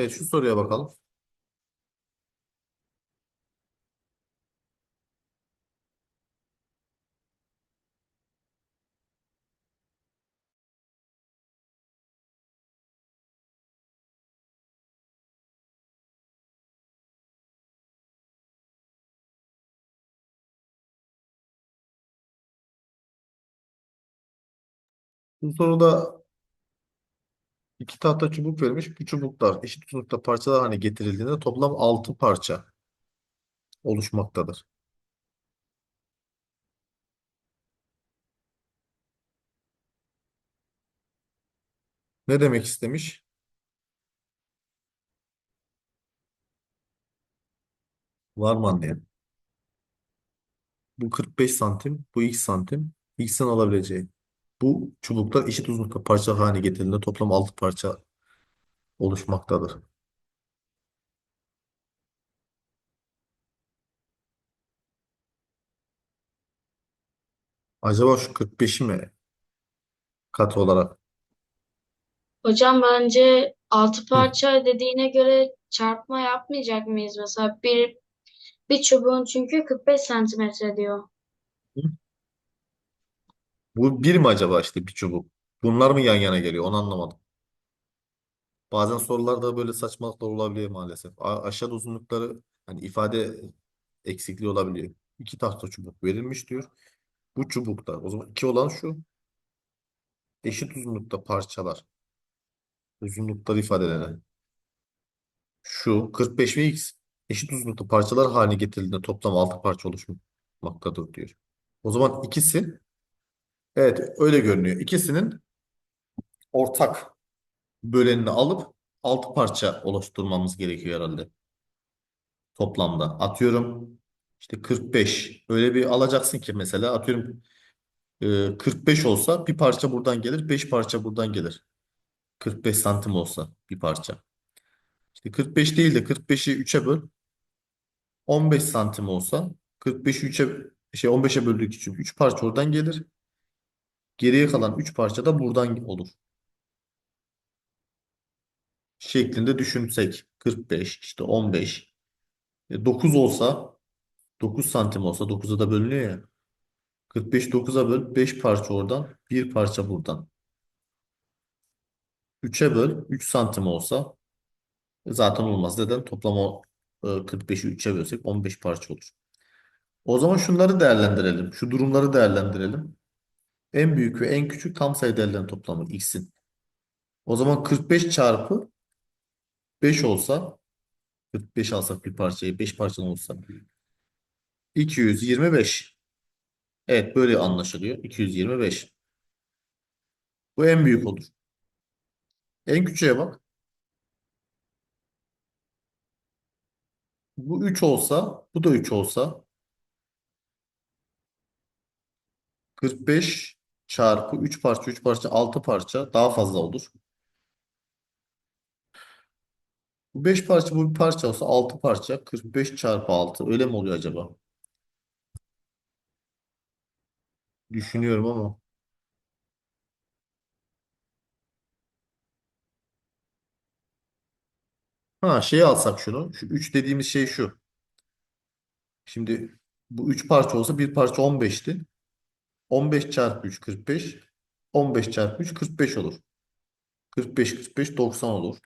Evet şu soruya bakalım. Bu soruda iki tahta çubuk vermiş. Bu çubuklar eşit uzunlukta parçalar haline getirildiğinde toplam 6 parça oluşmaktadır. Ne demek istemiş? Var mı anlayan? Bu 45 santim, bu x santim. X'in alabileceği. Bu çubuklar eşit uzunlukta parça haline getirildiğinde toplam 6 parça oluşmaktadır. Acaba şu 45'i mi katı olarak? Hocam bence altı Hı. parça dediğine göre çarpma yapmayacak mıyız? Mesela bir bir çubuğun çünkü 45 santimetre diyor. Bu bir mi acaba işte bir çubuk? Bunlar mı yan yana geliyor? Onu anlamadım. Bazen sorularda böyle saçmalıklar olabiliyor maalesef. A- aşağıda uzunlukları hani ifade eksikliği olabiliyor. İki tahta çubuk verilmiş diyor. Bu çubukta. O zaman iki olan şu. Eşit uzunlukta parçalar. Uzunlukları ifade eden. Şu 45 ve x eşit uzunlukta parçalar haline getirildiğinde toplam 6 parça oluşmaktadır diyor. O zaman ikisi evet öyle görünüyor. İkisinin ortak bölenini alıp 6 parça oluşturmamız gerekiyor herhalde. Toplamda. Atıyorum işte 45. Öyle bir alacaksın ki mesela atıyorum e, 45 olsa bir parça buradan gelir, 5 parça buradan gelir. 45 santim olsa bir parça. İşte 45 değil de 45'i 3'e böl. 15 santim olsa 45'i 3'e şey 15'e böldük için 3 parça oradan gelir. Geriye kalan 3 parça da buradan olur. Şeklinde düşünsek 45 işte 15 e, 9 olsa 9 santim olsa 9'a da bölünüyor ya. 45 9'a böl 5 parça oradan 1 parça buradan. 3'e böl 3 santim olsa e, zaten olmaz. Neden? Toplam o e, 45'i 3'e bölsek 15 parça olur. O zaman şunları değerlendirelim. Şu durumları değerlendirelim. En büyük ve en küçük tam sayı değerlerin toplamı x'in. O zaman 45 çarpı 5 olsa 45 alsak bir parçayı 5 parçadan olsa 225. Evet böyle anlaşılıyor. 225. Bu en büyük olur. En küçüğe bak. Bu 3 olsa bu da 3 olsa 45 çarpı 3 parça 3 parça 6 parça daha fazla olur. Bu 5 parça bu bir parça olsa 6 parça 45 çarpı 6 öyle mi oluyor acaba? Düşünüyorum ama. Ha şeyi alsak şunu. Şu 3 dediğimiz şey şu. Şimdi bu 3 parça olsa bir parça 15'ti. 15 çarpı 3 45. 15 çarpı 3 45 olur. 45 45 90 olur.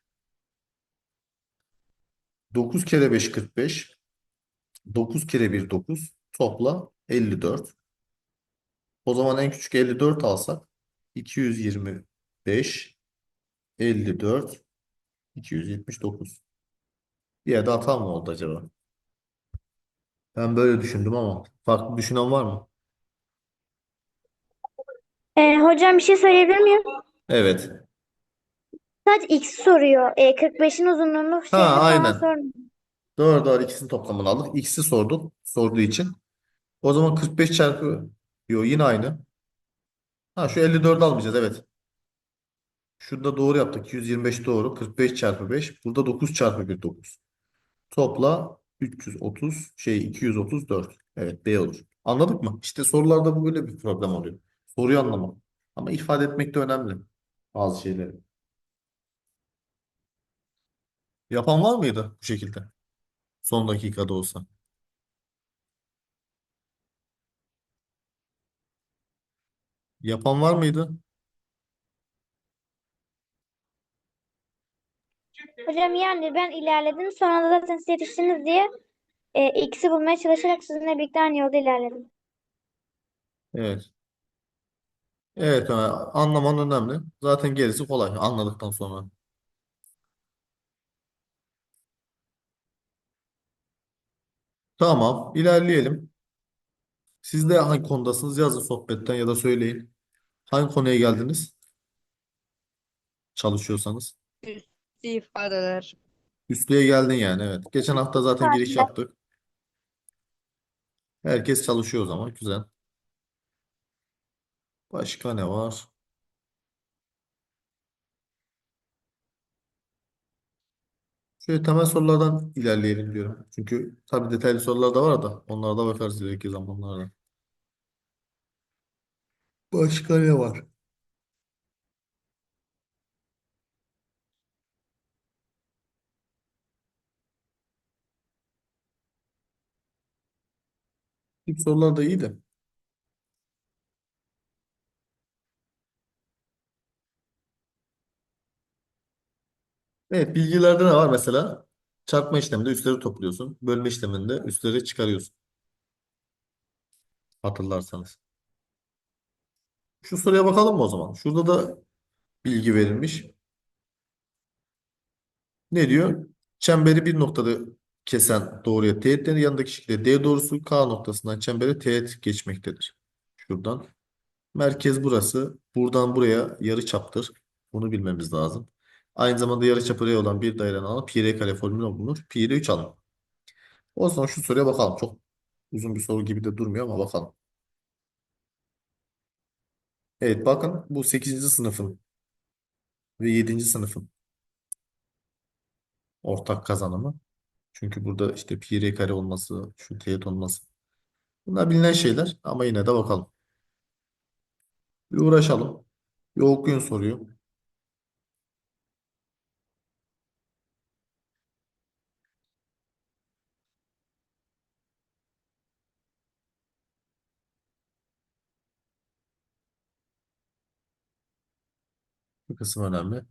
9 kere 5 45. 9 kere 1 9. Topla 54. O zaman en küçük 54 alsak 225 54 279. Bir yerde hata mı oldu acaba? Ben böyle düşündüm ama farklı düşünen var mı? Ee, hocam bir şey söyleyebilir miyim? Evet. Sadece x soruyor. Ee, 45'in uzunluğunu Ha şeyini falan aynen. sormuyor. Doğru doğru ikisinin toplamını aldık. X'i sorduk. Sorduğu için. O zaman 45 çarpı Yo yine aynı. Ha şu 54 almayacağız evet. Şurada doğru yaptık. 225 doğru. 45 çarpı 5. Burada 9 çarpı 1 9. Topla 330 şey 234. Evet B olur. Anladık mı? İşte sorularda bu böyle bir problem oluyor. Soruyu anlamak. Ama ifade etmek de önemli. Bazı şeyleri. Yapan var mıydı bu şekilde? Son dakikada olsa. Yapan var mıydı? Hocam yani ben ilerledim. Sonra da zaten siz yetiştiniz diye e, x'i bulmaya çalışarak sizinle birlikte aynı yolda ilerledim. Evet. Evet, ha, anlaman önemli. Zaten gerisi kolay anladıktan sonra. Tamam, ilerleyelim. Siz de hangi konudasınız? Yazın sohbetten ya da söyleyin. Hangi konuya geldiniz? Çalışıyorsanız. Üstü ifadeler. Üstlüğe geldin yani evet. Geçen hafta zaten giriş yaptık. Herkes çalışıyor o zaman. Güzel. Başka ne var? Şöyle temel sorulardan ilerleyelim diyorum. Çünkü tabii detaylı sorular da var da onlara da bakarız ileriki zamanlarda. Başka ne var? Tip sorular da iyi de. Evet bilgilerde ne var mesela? Çarpma işleminde üstleri topluyorsun. Bölme işleminde üstleri çıkarıyorsun. Hatırlarsanız. Şu soruya bakalım mı o zaman? Şurada da bilgi verilmiş. Ne diyor? Çemberi bir noktada kesen doğruya teğetlerin yanındaki şekilde D doğrusu K noktasından çembere teğet geçmektedir. Şuradan. Merkez burası. Buradan buraya yarıçaptır. Bunu bilmemiz lazım. Aynı zamanda yarıçapı R olan bir dairenin alanı pi r kare formülü bulunur. Pi r 3 alın. O zaman şu soruya bakalım. Çok uzun bir soru gibi de durmuyor ama bakalım. Evet bakın bu 8. sınıfın ve 7. sınıfın ortak kazanımı. Çünkü burada işte pi r kare olması, şu teğet olması. Bunlar bilinen şeyler ama yine de bakalım. Bir uğraşalım. Bir okuyun soruyu. Bu kısım önemli.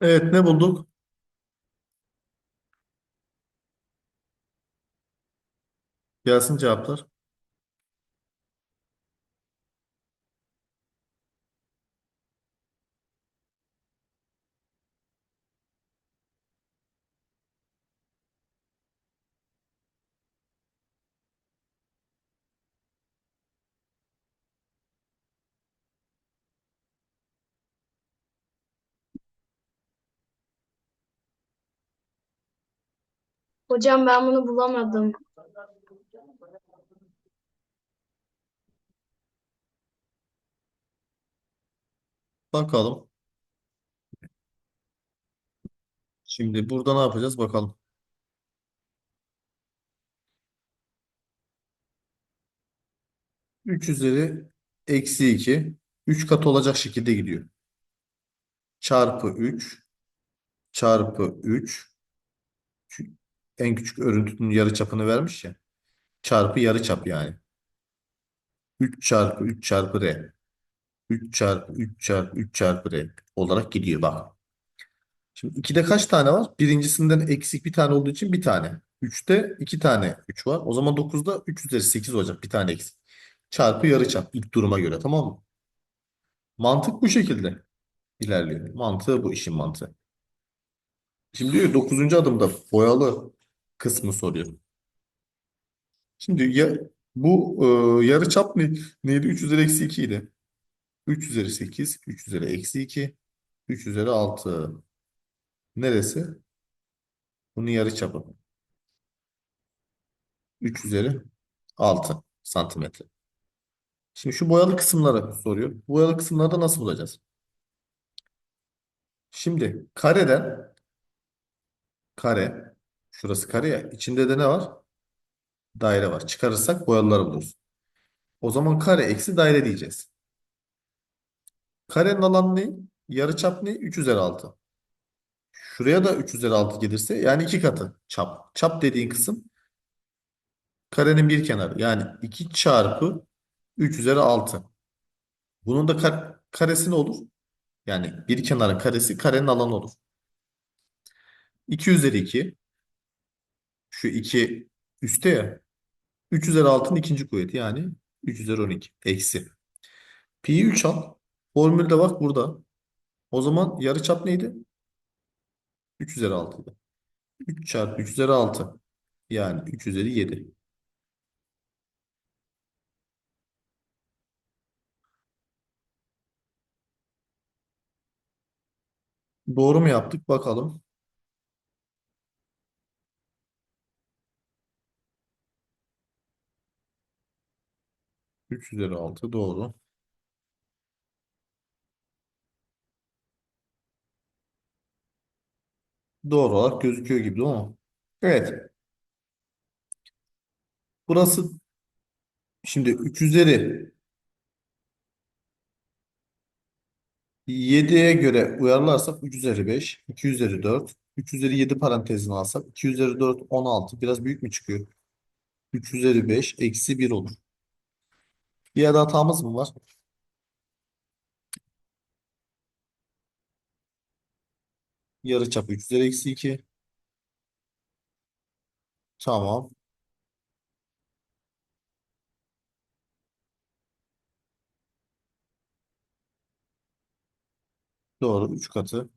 Evet ne bulduk? Gelsin cevaplar. Hocam ben bunu bulamadım. Bakalım. Şimdi burada ne yapacağız bakalım. Üç üzeri eksi 2. 3 katı olacak şekilde gidiyor. Çarpı 3 çarpı 3 en küçük örüntünün yarıçapını vermiş ya. Çarpı yarıçap yani. 3 çarpı 3 çarpı r. 3 çarpı 3 çarpı 3 çarpı r olarak gidiyor bak. Şimdi 2'de kaç tane var? Birincisinden eksik bir tane olduğu için bir tane. 3'te 2 tane 3 var. O zaman 9'da 3 üzeri 8 olacak. Bir tane eksik. Çarpı yarıçap ilk duruma göre tamam mı? Mantık bu şekilde ilerliyor. Mantığı bu işin mantığı. Şimdi diyor 9. adımda boyalı kısmı soruyor. Şimdi ya, bu e, yarıçap ne, neydi? 3 üzeri eksi 2 idi. 3 üzeri 8, 3 üzeri eksi 2, 3 üzeri 6. Neresi? Bunun yarıçapı. 3 üzeri 6 santimetre. Şimdi şu boyalı kısımları soruyor. Boyalı kısımları da nasıl bulacağız? Şimdi kareden kare şurası kare ya içinde de ne var? Daire var. Çıkarırsak boyalıları buluruz. O zaman kare eksi daire diyeceğiz. Karenin alanı ne? Yarıçap ne? 3 üzeri 6. Şuraya da 3 üzeri 6 gelirse yani iki katı çap. Çap dediğin kısım karenin bir kenarı. Yani 2 çarpı 3 üzeri 6. Bunun da kar- karesi ne olur? Yani bir kenarın karesi karenin alanı olur. 2 üzeri 2. Şu 2 üstte ya. 3 üzeri 6'nın ikinci kuvveti yani 3 üzeri 12. Eksi. Pi'yi 3 al. Formülde bak burada. O zaman yarıçap neydi? 3 üzeri 6'ydı. 3 çarpı 3 üzeri 6. Yani 3 üzeri 7. Doğru mu yaptık? Bakalım. Üç üzeri altı doğru. Doğru olarak gözüküyor gibi değil mi? Evet. Burası şimdi 3 üzeri 7'ye göre uyarlarsak 3 üzeri 5, 2 üzeri 4, 3 üzeri 7 parantezine alsak 2 üzeri 4 16 biraz büyük mü çıkıyor? 3 üzeri 5 eksi 1 olur. Bir yerde hatamız mı var? Yarıçap 3 üzeri eksi 2. Tamam. Doğru 3 katı.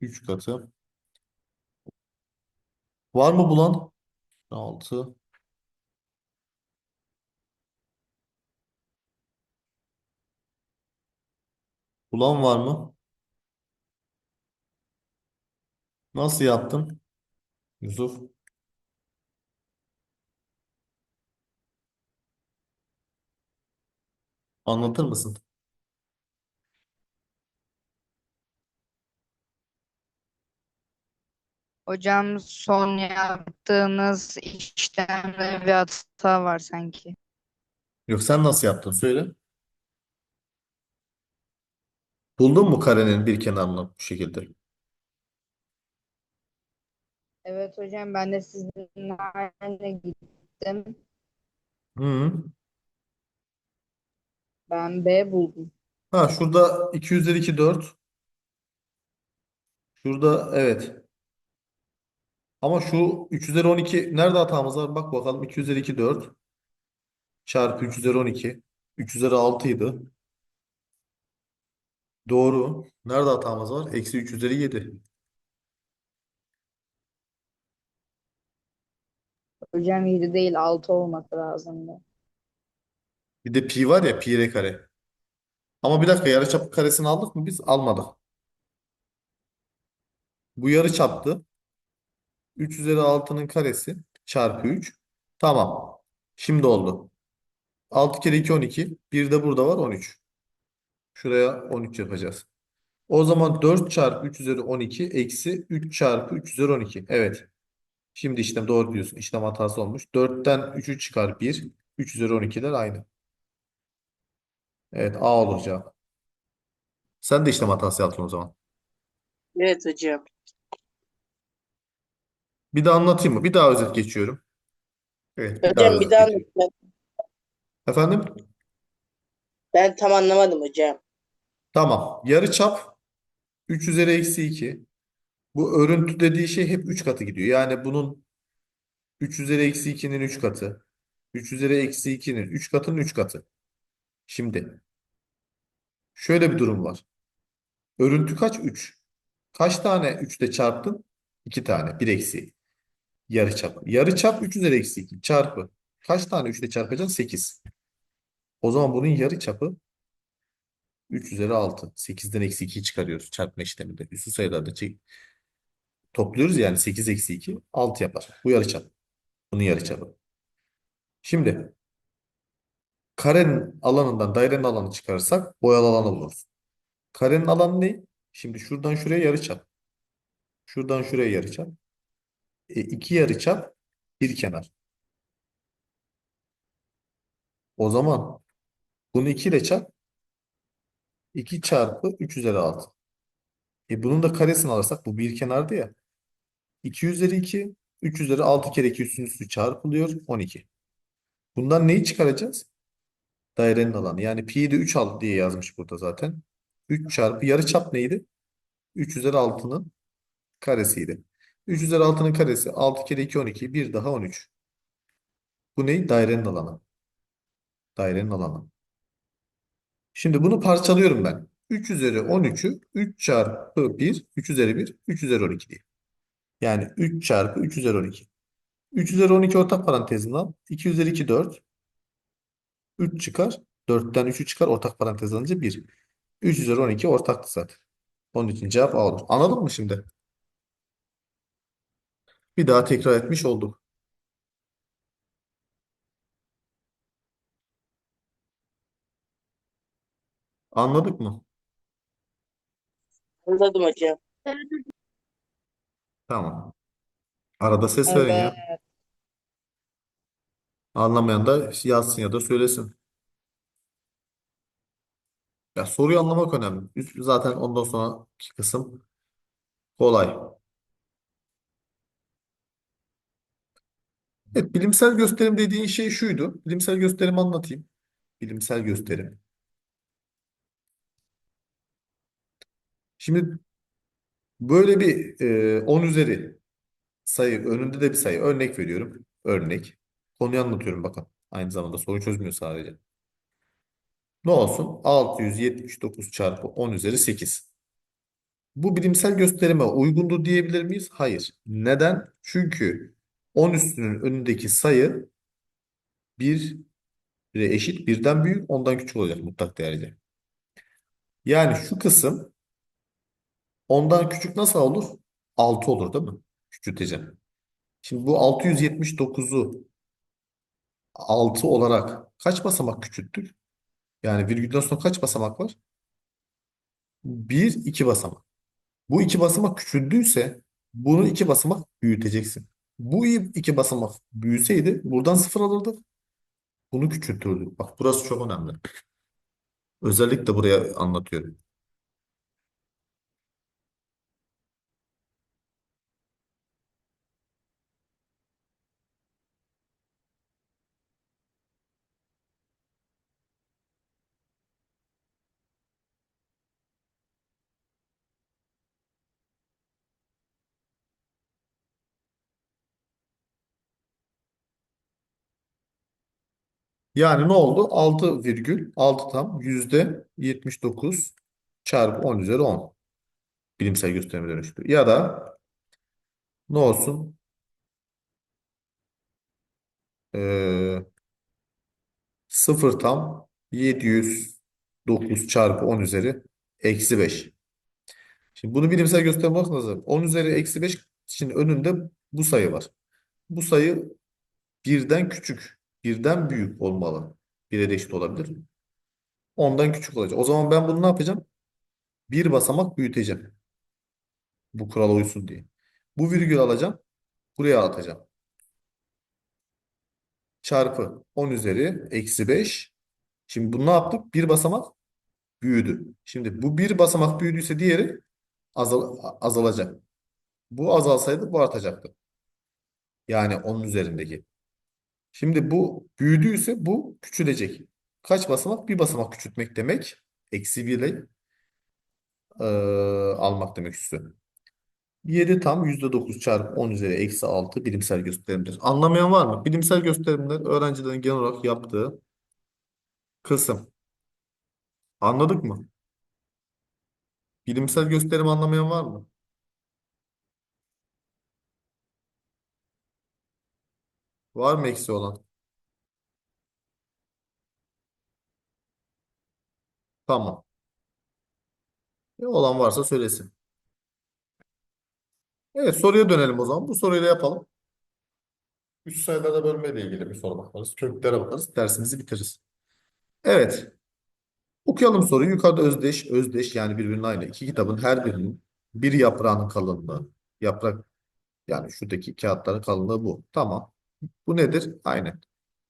Üç katı. Var mı bulan? 6. Bulan var mı? Nasıl yaptın? Yusuf. Anlatır mısın? Hocam son yaptığınız işlemde bir hata var sanki. Yok sen nasıl yaptın? Söyle. Buldun mu karenin bir kenarını bu şekilde? Evet hocam ben de sizinle aynı gittim. Hı. Ben B buldum. Ha şurada 2 üzeri 2 4. Şurada evet. Ama şu 3 üzeri 12 nerede hatamız var? Bak bakalım 2 üzeri 2 4 çarpı 3 üzeri 12. 3 üzeri 6 idi. Doğru. Nerede hatamız var? Eksi 3 üzeri 7. Hocam 7 değil 6 olması lazımdı. Bir de pi var ya pi r kare. Ama bir dakika yarıçapı karesini aldık mı biz? Almadık. Bu yarıçaptı. 3 üzeri 6'nın karesi çarpı 3. Tamam. Şimdi oldu. 6 kere 2 12. Bir de burada var 13. Şuraya 13 yapacağız. O zaman 4 çarpı 3 üzeri 12 eksi 3 çarpı 3 üzeri 12. Evet. Şimdi işlem doğru diyorsun. İşlem hatası olmuş. 4'ten 3'ü çıkar 1. 3 üzeri 12'ler aynı. Evet A olur cevap. Sen de işlem hatası yaptın o zaman. Evet hocam. Bir daha anlatayım mı? Bir daha özet geçiyorum. Evet, bir daha Hocam bir özet daha geçiyorum. anlat. Ben, Efendim? ben tam anlamadım hocam. Tamam. Yarıçap 3 üzeri eksi 2. Bu örüntü dediği şey hep 3 katı gidiyor. Yani bunun 3 üzeri eksi 2'nin 3 katı. 3 üzeri eksi 2'nin 3 katının 3 katı. Şimdi şöyle bir durum var. Örüntü kaç? 3. Kaç tane 3 ile çarptın? 2 tane. 1 eksi. Yarıçap. Yarıçap 3 üzeri eksi 2 çarpı. Kaç tane 3 ile çarpacaksın? 8. O zaman bunun yarıçapı 3 üzeri 6. 8'den eksi 2'yi çıkarıyoruz çarpma işleminde. Üstü sayılarda çek topluyoruz yani 8 eksi 2 6 yapar. Bu yarıçap. Bunun yarıçapı. Şimdi karenin alanından dairenin alanı çıkarırsak boyalı alanı buluruz. Karenin alanı ne? Şimdi şuradan şuraya yarıçap. Şuradan şuraya yarıçap. E, iki yarıçap bir kenar. O zaman bunu 2 ile çarp. 2 çarpı 3 üzeri 6. E bunun da karesini alırsak bu bir kenardı ya. 2 üzeri 2, 3 üzeri 6 kere 2 üstün üstü çarpılıyor 12. Bundan neyi çıkaracağız? Dairenin alanı. Yani pi'yi de 3 al diye yazmış burada zaten. 3 çarpı yarıçap neydi? 3 üzeri 6'nın karesiydi. 3 üzeri 6'nın karesi 6 kere 2 12 bir daha 13. Bu ne? Dairenin alanı. Dairenin alanı. Şimdi bunu parçalıyorum ben. 3 üzeri 13'ü 3 çarpı 1, 3 üzeri 1, 3 üzeri 12 diye. Yani 3 çarpı 3 üzeri 12. 3 üzeri 12 ortak parantezden 2 üzeri 2 4. 3 çıkar. 4'ten 3'ü çıkar ortak parantez alınca 1. 3 üzeri 12 ortaktı zaten. Onun için cevap A olur. Anladın mı şimdi? Bir daha tekrar etmiş olduk. Anladık mı? Anladım hocam. Tamam. Arada ses verin ya. Evet. Anlamayan da yazsın ya da söylesin. Ya soruyu anlamak önemli. Üst- Zaten ondan sonraki kısım kolay. Evet, bilimsel gösterim dediğin şey şuydu. Bilimsel gösterimi anlatayım. Bilimsel gösterim. Şimdi böyle bir e, 10 üzeri sayı, önünde de bir sayı. Örnek veriyorum. Örnek. Konuyu anlatıyorum bakın. Aynı zamanda soru çözmüyor sadece. Ne olsun? 679 çarpı 10 üzeri 8. Bu bilimsel gösterime uygundur diyebilir miyiz? Hayır. Neden? Çünkü 10 üstünün önündeki sayı 1 eşit, birden büyük, ondan küçük olacak mutlak değerce. Yani şu kısım ondan küçük nasıl olur? 6 olur değil mi? Küçülteceğim. Şimdi bu 679'u 6 olarak kaç basamak küçülttük? Yani virgülden sonra kaç basamak var? 1, 2 basamak. Bu iki basamak küçüldüyse bunu iki basamak büyüteceksin. Bu iki basamak büyüseydi buradan sıfır alırdık. Bunu küçültürdük. Bak burası çok önemli. Özellikle buraya anlatıyorum. Yani ne oldu? 6 virgül 6 tam yüzde 79 çarpı 10 üzeri 10 bilimsel gösterime dönüştü. Ya da ne olsun? Ee, 0 tam 709 çarpı 10 üzeri eksi 5. Şimdi bunu bilimsel gösterime bakın lazım. 10 üzeri eksi 5 için önünde bu sayı var. Bu sayı birden küçük, birden büyük olmalı. Bire eşit olabilir. Ondan küçük olacak. O zaman ben bunu ne yapacağım? Bir basamak büyüteceğim. Bu kurala uysun diye. Bu virgül alacağım. Buraya atacağım. Çarpı 10 üzeri eksi 5. Şimdi bunu ne yaptık? Bir basamak büyüdü. Şimdi bu bir basamak büyüdüyse diğeri azal azalacak. Bu azalsaydı bu artacaktı. Yani onun üzerindeki. Şimdi bu büyüdüyse bu küçülecek. Kaç basamak? Bir basamak küçültmek demek. Eksi 1 ile eee, almak demek üstü. 7 tam %9 çarpı 10 üzeri eksi 6 bilimsel gösterimdir. Anlamayan var mı? Bilimsel gösterimler öğrencilerin genel olarak yaptığı kısım. Anladık mı? Bilimsel gösterim anlamayan var mı? Var mı eksi olan? Tamam. Ne olan varsa söylesin. Evet soruya dönelim o zaman. Bu soruyu da yapalım. Üç sayılarda bölme ile ilgili bir soru bakarız. Köklere bakarız. Dersimizi bitiririz. Evet. Okuyalım soruyu. Yukarıda özdeş, özdeş yani birbirinin aynı. iki kitabın her birinin bir yaprağının kalınlığı. Yaprak yani şuradaki kağıtların kalınlığı bu. Tamam. Bu nedir? Aynen.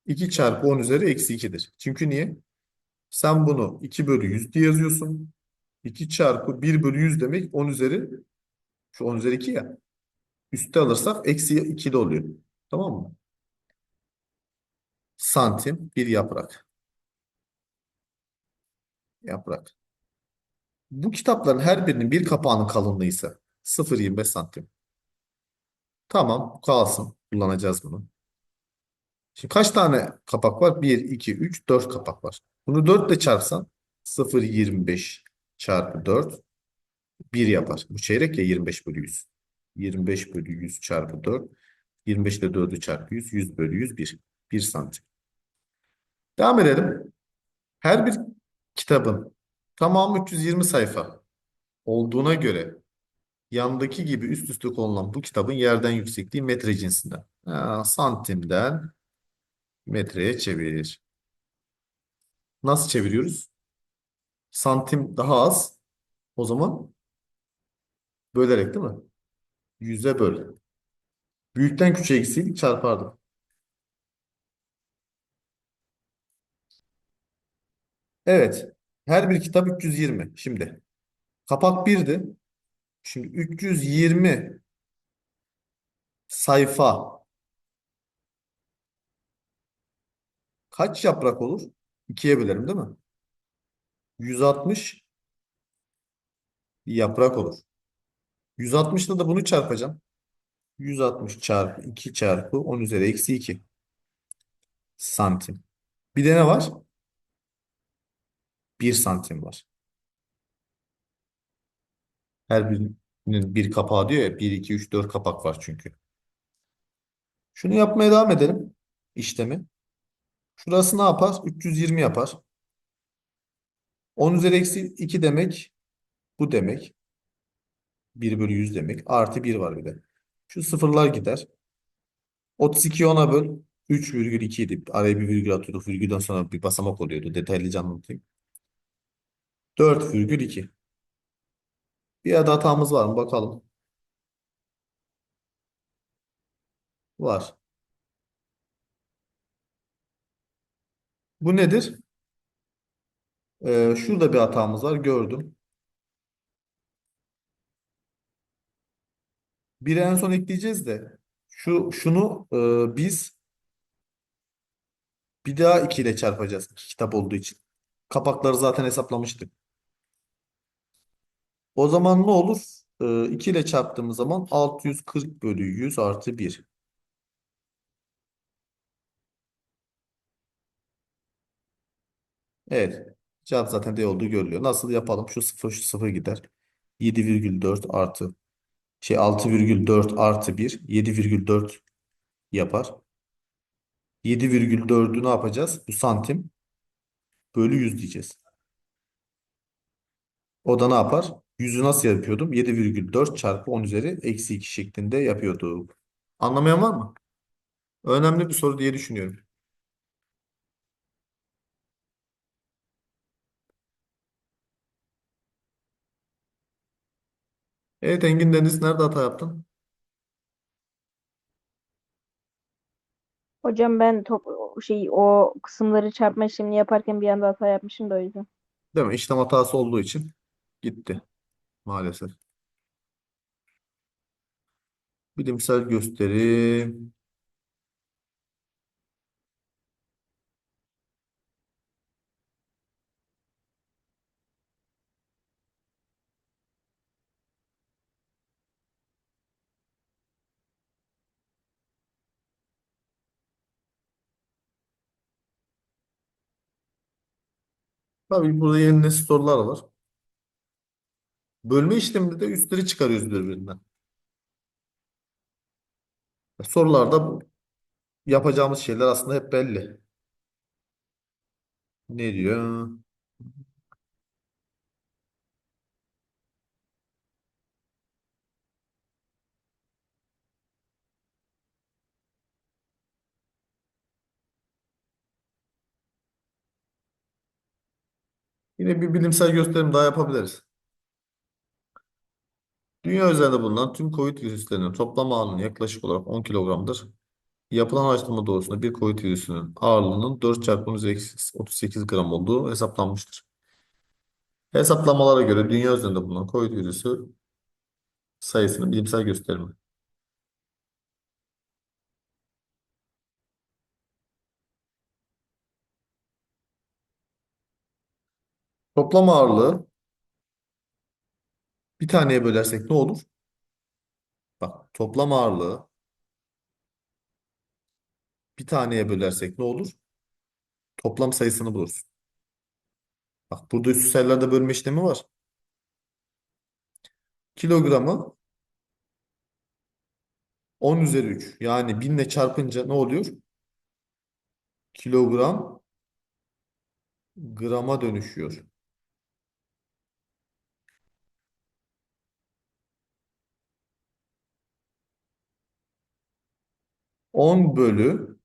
2 çarpı 10 üzeri eksi 2'dir. Çünkü niye? Sen bunu 2 bölü 100 diye yazıyorsun. 2 çarpı 1 bölü 100 demek 10 üzeri şu 10 üzeri 2 ya. Üste alırsak eksi 2 de oluyor. Tamam mı? Santim bir yaprak. Yaprak. Bu kitapların her birinin bir kapağının kalınlığı ise 0.25 santim. Tamam, kalsın. Kullanacağız bunu. Şimdi kaç tane kapak var? 1, 2, 3, 4 kapak var. Bunu 4 ile çarpsan 0.25 çarpı 4 1 yapar. Bu çeyrek ya 25 bölü 100. 25 bölü 100 çarpı 4. 25 ile 4'ü çarpı 100. 100 bölü 100 1. 1 santim. Devam edelim. Her bir kitabın tamamı 320 sayfa olduğuna göre yandaki gibi üst üste konulan bu kitabın yerden yüksekliği metre cinsinden. Ha, santimden metreye çevir. Nasıl çeviriyoruz? Santim daha az. O zaman bölerek değil mi? Yüze böl. Büyükten küçüğe gitseydik çarpardık. Evet. Her bir kitap 320. Şimdi kapak 1'di. Şimdi 320 sayfa kaç yaprak olur? 2'ye bölerim değil mi? 160 yaprak olur. 160'la da bunu çarpacağım. 160 çarpı 2 çarpı 10 üzeri eksi 2 santim. Bir de ne var? 1 santim var. Her birinin bir kapağı diyor ya 1, 2, 3, 4 kapak var çünkü. Şunu yapmaya devam edelim. işlemi. Şurası ne yapar? 320 yapar. 10 üzeri eksi 2 demek bu demek. 1 bölü 100 demek. Artı 1 var bir de. Şu sıfırlar gider. 32'yi 10'a böl. 3,2 idi. Araya bir virgül atıyorduk. Virgülden sonra bir basamak oluyordu. Detaylıca anlatayım. 4,2. Bir adet hatamız var mı? Bakalım. Var. Bu nedir? Ee, şurada bir hatamız var. Gördüm. Bir en son ekleyeceğiz de şu şunu e, biz bir daha 2 ile çarpacağız. İki kitap olduğu için. Kapakları zaten hesaplamıştık. O zaman ne olur? E, 2 ile çarptığımız zaman 640 bölü 100 artı 1. Evet. Cevap zaten D olduğu görülüyor. Nasıl yapalım? Şu 0 şu 0 gider. 7,4 artı şey 6,4 artı 1 7,4 yapar. 7,4'ü ne yapacağız? Bu santim bölü 100 diyeceğiz. O da ne yapar? 100'ü nasıl yapıyordum? 7,4 çarpı 10 üzeri eksi 2 şeklinde yapıyorduk. Anlamayan var mı? Önemli bir soru diye düşünüyorum. Evet Engin Deniz nerede hata yaptın? Hocam ben top şey o kısımları çarpma işlemini yaparken bir anda hata yapmışım da o yüzden. Değil mi? İşlem hatası olduğu için gitti maalesef. Bilimsel gösteri. Tabii burada yeni nesil sorular var. Bölme işleminde de üstleri çıkarıyoruz birbirinden. Sorularda yapacağımız şeyler aslında hep belli. Ne diyor? Yine bir bilimsel gösterim daha yapabiliriz. Dünya üzerinde bulunan tüm COVID virüslerinin toplam ağırlığının yaklaşık olarak 10 kilogramdır. Yapılan araştırma doğrusunda bir COVID virüsünün ağırlığının 4 çarpı 10 üzeri eksi 38 gram olduğu hesaplanmıştır. Hesaplamalara göre dünya üzerinde bulunan COVID virüsü sayısının bilimsel gösterimi. Toplam ağırlığı bir taneye bölersek ne olur? Bak toplam ağırlığı bir taneye bölersek ne olur? Toplam sayısını buluruz. Bak burada üstü sayılarda bölme işlemi var. Kilogramı 10 üzeri 3. Yani 1000 ile çarpınca ne oluyor? Kilogram grama dönüşüyor. On bölü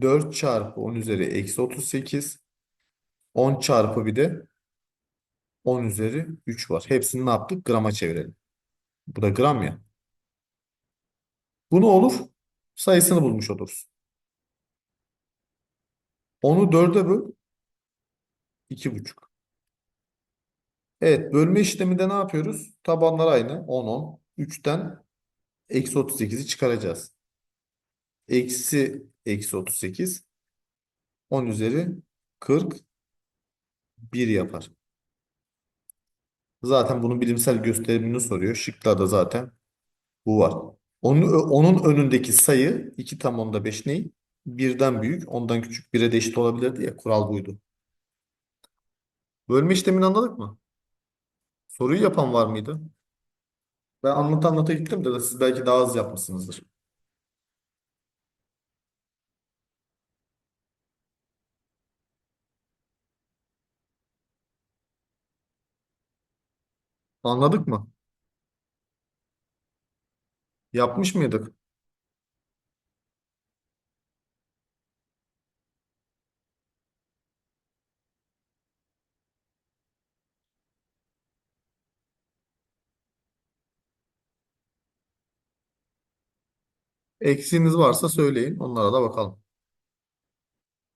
4 çarpı 10 üzeri eksi 38. 10 çarpı bir de 10 üzeri 3 var. Hepsini ne yaptık? Grama çevirelim. Bu da gram ya. Bu ne olur? Sayısını bulmuş oluruz. 10'u 4'e böl. 2,5. Evet bölme işleminde ne yapıyoruz? Tabanlar aynı. 10 10. 3'ten eksi 38'i çıkaracağız. Eksi eksi 38 10 üzeri 40 1 yapar. Zaten bunun bilimsel gösterimini soruyor. Şıklarda zaten bu var. Onun, onun önündeki sayı 2 tam onda 5 ne? Birden büyük, ondan küçük, 1'e de eşit olabilirdi ya. Kural buydu. Bölme işlemini anladık mı? Soruyu yapan var mıydı? Ben anlata anlata gittim de siz belki daha az yapmışsınızdır. Anladık mı? Yapmış mıydık? Eksiğiniz varsa söyleyin. Onlara da bakalım.